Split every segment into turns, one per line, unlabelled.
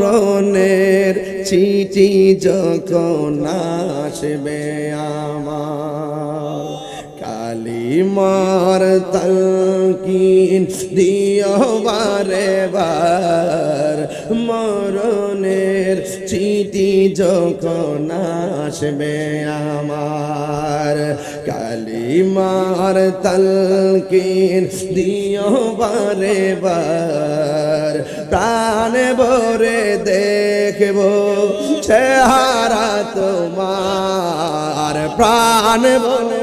মরণের চিঠি যখন আসবে আমার, কালিমার তলকিন দিও বারে বার মরণের চিঠি যখন আসবে আমার, কালিমার তলকিন দিও বারে বার প্রাণ ভরে দেখব চেহারা তোমার। প্রাণ ভরে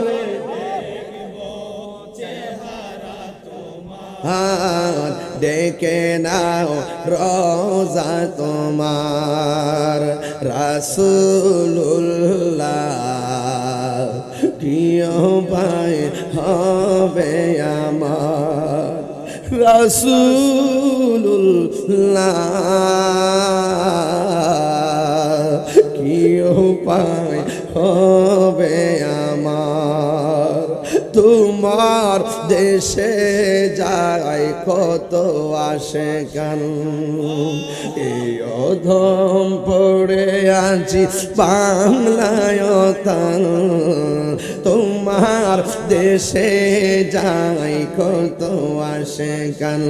ডেকে নাও রোজা তোমার। রাসুল্লাহ প্রিয় ভাই, হবে আমার রাসুল্লাহ কি উপায় হবে আমার? তোমার দেশে যায় কত আসে কান এই অধম পড়ে আছি বাংলায় তান তোমার দেশে যায় কত আসে কান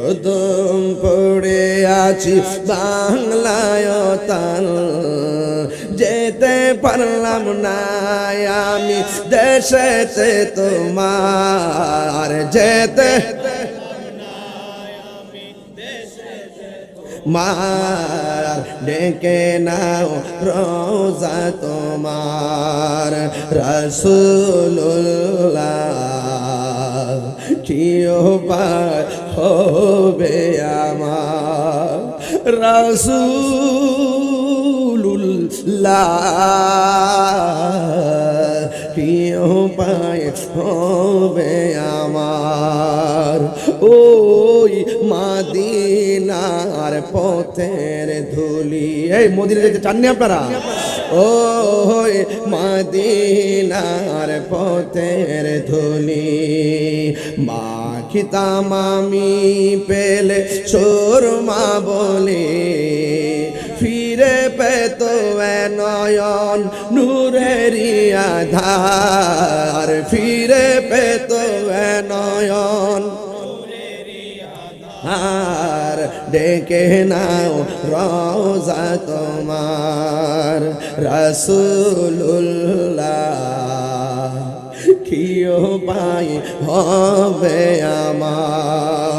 অধম পড়ে আছি বাংলায় তান যেতে পারলাম না আমি দেশেতে তোমার। যেতে মার, ডেকে নাও রোজা তোমার। রসুল্লাহ কি উপায় হবে আমার। রসুল্লাহ কি উপায় হবে আমার। ওই মাদিনার পথের ধুলি। এই মদিনা যেতে চাননি আপনারা? ওই মাদিনার পথের ধুলি। মা খিতাম আমি পেলে সোরমা বলে, ফিরে পেত নয়ন নূরেরি আধার। ফিরে পেত নয়ন আর ডেকে নাও রোজা তোমার। রসুল্লাহ কিও পাই হবে আমার?